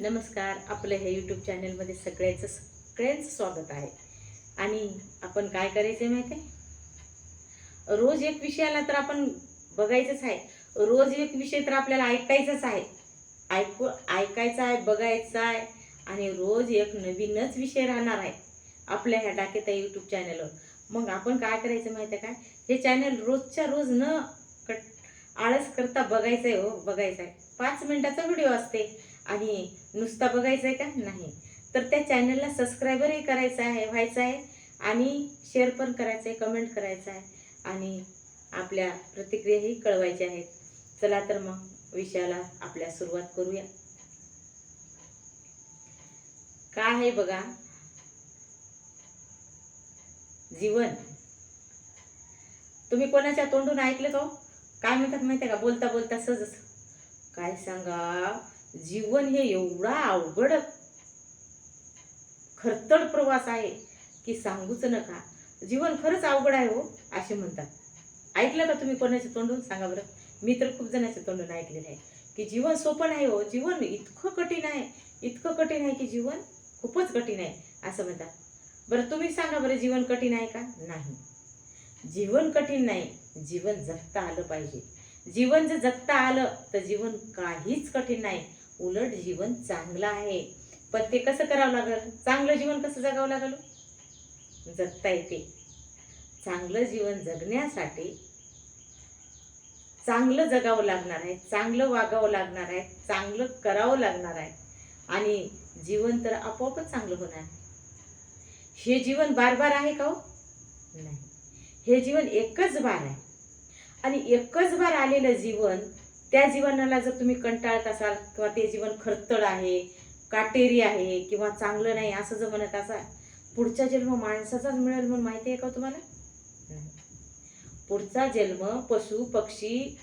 नमस्कार आपलं हे यूट्यूब चॅनलमध्ये सगळ्याचं सगळ्यांचं स्वागत आहे. आणि आपण काय करायचं माहिती आहे? रोज एक विषयाला तर आपण बघायचंच आहे. रोज एक विषय तर आपल्याला ऐकायचाच आहे. ऐकू ऐकायचा आहे बघायचा आहे. आणि रोज एक नवीनच विषय राहणार आहे आपल्या ह्या डाकेता यूट्यूब चॅनलवर मग आपण काय करायचं माहिती आहे काय हे चॅनल रोजच्या रोज न कट आळस करता बघायचं आहे हो बघायचं आहे पाच मिनिटाचा व्हिडिओ असते. आणि नुसता बघायचा आहे का? नाही. तर त्या चॅनलला सबस्क्रायबरही करायचं आहे व्हायचं आहे आणि शेअर पण करायचं आहे कमेंट करायचं आहे आणि आपल्या प्रतिक्रियाही कळवायच्या आहेत. चला तर मग विषयाला आपल्या सुरुवात करूया. का आहे बघा? जीवन. तुम्ही कोणाच्या तोंडून ऐकलं का हो? काय म्हणतात माहिती आहे का? बोलता बोलता सहजच काय सांगा? जीवन हे एवढा अवघड खरतड प्रवास आहे की सांगूच नका. जीवन खरंच अवघड आहे हो असे म्हणतात. ऐकलं का तुम्ही कोणाच्या तोंडून? सांगा बरं. मी तर खूप जणांच्या तोंडून ऐकलेलं आहे. की जीवन सोपं नाही हो. जीवन इतकं कठीण आहे. इतकं कठीण आहे की जीवन खूपच कठीण आहे असं म्हणतात. बरं तुम्ही सांगा बरं जीवन कठीण आहे का? नाही. जीवन कठीण नाही. जीवन जगता आलं पाहिजे. जीवन जर जगता आलं तर जीवन काहीच कठीण नाही. उलट जीवन चांगलं आहे. पण ते कसं करावं लागेल? चांगलं जीवन कसं जगावं लागेल? जगता येते. चांगलं जीवन जगण्यासाठी चांगलं जगावं लागणार आहे चांगलं वागावं लागणार आहे चांगलं करावं लागणार आहे. आणि जीवन तर आपोआपच चांगलं होणार. हे जीवन बार बार आहे का हो? नाही. हे जीवन एकच बार आहे. आणि एकच बार आलेलं जीवन त्या जीवनाला जर तुम्ही कंटाळत असाल किंवा ते जीवन खरतड आहे काटेरी आहे किंवा चांगलं नाही असं जर म्हणत असाल पुढचा जन्म माणसाचाच मिळेल म्हणून माहिती आहे का हो तुम्हाला? पुढचा जन्म पशु पक्षी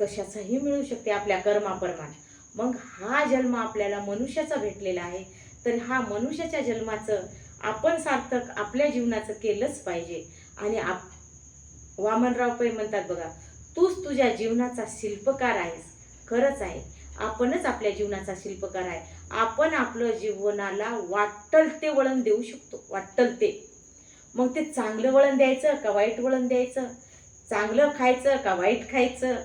कशाचाही मिळू शकते आपल्या कर्माप्रमाणे. मग हा जन्म आपल्याला मनुष्याचा भेटलेला आहे तर हा मनुष्याच्या जन्माचं आपण सार्थक आपल्या जीवनाचं केलंच पाहिजे. आणि आप वामनराव पै म्हणतात बघा तूच तुझ्या जीवनाचा शिल्पकार आहेस. खरंच आहे. आपणच आपल्या जीवनाचा शिल्पकार आहे. आपण आपलं जीवनाला वाटल ते वळण देऊ शकतो. वाटल ते मग ते चांगलं वळण द्यायचं का वाईट वळण द्यायचं? चांगलं खायचं का वाईट खायचं?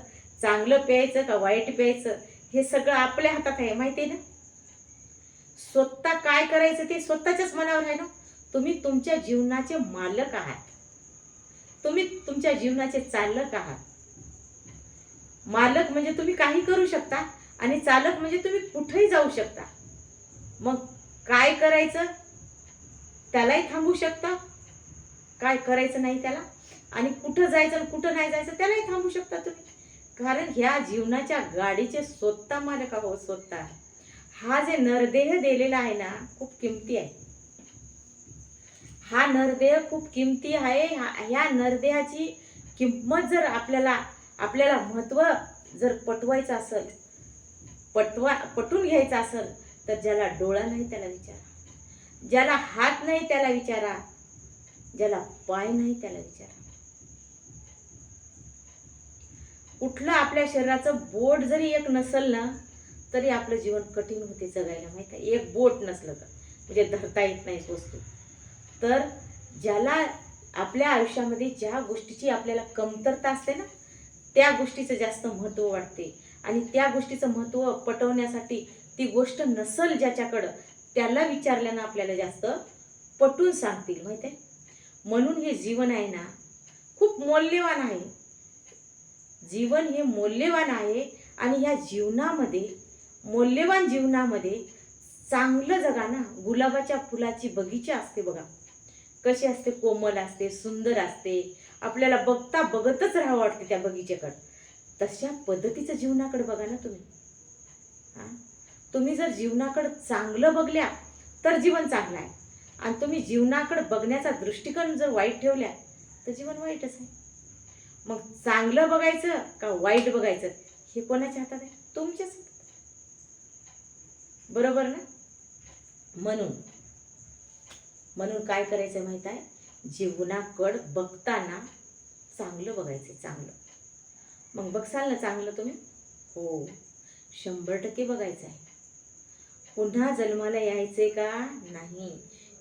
चांगलं प्यायचं का वाईट प्यायचं? हे सगळं आपल्या हातात आहे माहिती आहे ना? स्वतः काय करायचं ते स्वतःच्याच मनावर आहे ना? तुम्ही तुमच्या जीवनाचे मालक आहात. तुम्ही तुमच्या जीवनाचे चालक आहात. मालक म्हणजे तुम्ही काही करू शकता आणि चालक म्हणजे तुम्ही कुठेही जाऊ शकता. मग काय करायचं? त्यालाही थांबू शकता. काय करायचं नाही त्याला? आणि कुठं जायचं आणि कुठं नाही जायचं त्यालाही थांबू शकता तुम्ही. कारण ह्या जीवनाच्या गाडीचे स्वतः मालक आहो स्वतः. हा जे नरदेह दिलेला आहे ना खूप किमती आहे. हा नरदेह खूप किमती आहे. ह्या नरदेहाची किंमत जर आपल्याला आपल्याला महत्त्व जर पटवायचं असेल पटवा पटून घ्यायचं असेल तर ज्याला डोळा नाही त्याला विचारा. ज्याला हात नाही त्याला विचारा. ज्याला पाय नाही त्याला विचारा. कुठलं आपल्या शरीराचं बोट जरी एक नसल ना तरी आपलं जीवन कठीण होते जगायला माहिती आहे? एक बोट नसलं तर. म्हणजे धरता येत नाही वस्तू. तर ज्याला आपल्या आयुष्यामध्ये ज्या गोष्टीची आपल्याला कमतरता असते ना त्या गोष्टीचं जास्त महत्त्व वाटते. आणि त्या गोष्टीचं महत्त्व पटवण्यासाठी ती गोष्ट नसल ज्याच्याकडं त्याला विचारल्यानं आपल्याला जास्त पटून सांगतील माहिती आहे? म्हणून हे जीवन आहे ना खूप मौल्यवान आहे. जीवन हे मौल्यवान आहे आणि ह्या जीवनामध्ये मौल्यवान जीवनामध्ये चांगलं जगा ना गुलाबाच्या फुलाची बगीचा असते बघा. कशी असते? कोमल असते सुंदर असते. आपल्याला बघता बघतच राहावं वाटते त्या बगीचेकडं. तशा पद्धतीचं जीवनाकडे बघा ना तुम्ही. हां? तुम्ही जर जीवनाकडं चांगलं बघल्या तर जीवन चांगलं आहे. आणि तुम्ही जीवनाकडे बघण्याचा दृष्टिकोन जर वाईट ठेवल्या तर जीवन वाईटच आहे. मग चांगलं बघायचं का वाईट बघायचं हे कोणाच्या हातात आहे? तुमच्याच बरोबर ना? म्हणून म्हणून काय करायचं माहीत आहे? जीवनाकड बघताना चांगलं बघायचं चांगलं. मग बघसाल ना चांगलं तुम्ही? हो. शंभर टक्के बघायचं आहे पुन्हा जन्माला यायचे का? नाही.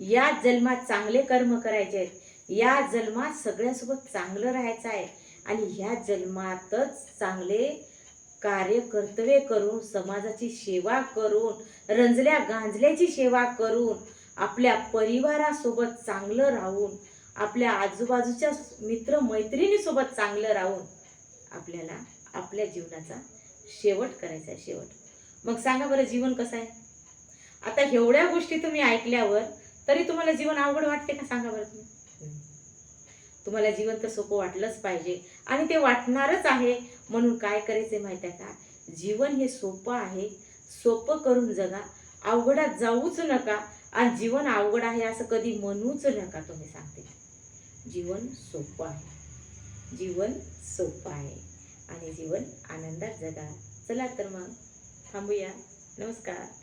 या जन्मात चांगले कर्म करायचे आहेत या जन्मात सगळ्यासोबत चांगलं राहायचं आहे आणि ह्या जन्मातच चांगले कार्य कर्तव्य करून समाजाची सेवा करून रंजल्या गांजल्याची सेवा करून आपल्या परिवारासोबत चांगलं राहून आपल्या आजूबाजूच्या मित्र मैत्रिणीसोबत चांगलं राहून आपल्याला आपल्या जीवनाचा शेवट करायचा आहे शेवट. मग सांगा बरं जीवन कसं आहे? आता एवढ्या गोष्टी तुम्ही ऐकल्यावर तरी तुम्हाला जीवन अवघड वाटते का? सांगा बरं तुम्ही. तुम्हाला जीवन तर सोपं वाटलंच पाहिजे आणि ते वाटणारच आहे. म्हणून काय करायचं माहिती आहे का? जीवन हे सोपं आहे. सोपं करून जगा. अवघडात जाऊच नका. आणि जीवन अवघड आहे असं कधी म्हणूच नका तुम्ही सांगते. जीवन सोपं आहे. जीवन सोपं आहे. आणि जीवन आनंदात जगा. चला तर मग थांबूया. नमस्कार.